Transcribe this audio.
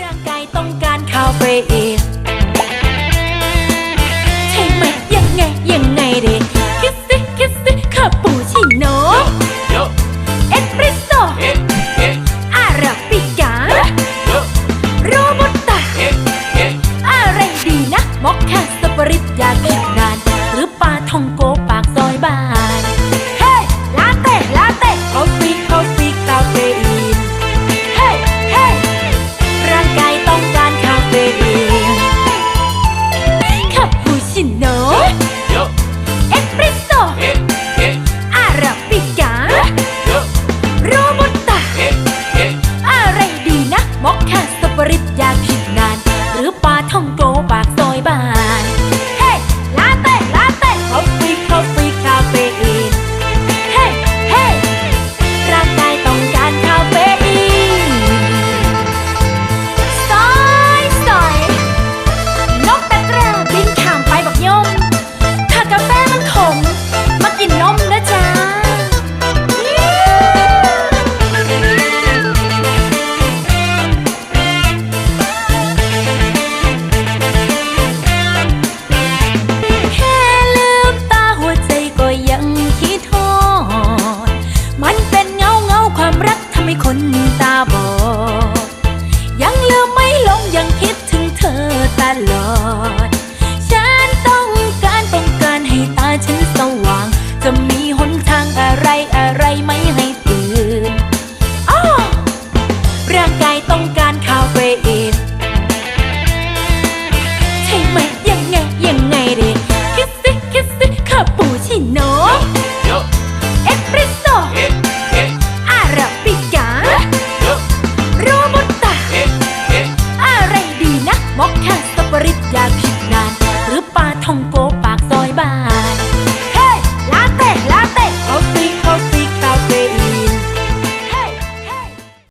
ร่างกายต้องการคาเฟอีน คนตาบอดยังลืมไม่ลงยังคิดถึงเธอตลอด ฉันต้องการต้องการให้ตาฉันสว่าง จะมีหนทางอะไรอะไรไม่ให้ตื่นอ้อร่างกายต้องการคาเฟอีนใช่ไหมยังไงยังไงดิคิสซิคิสซิคาปูชิโน่เอสเปรสโซ่ 통곡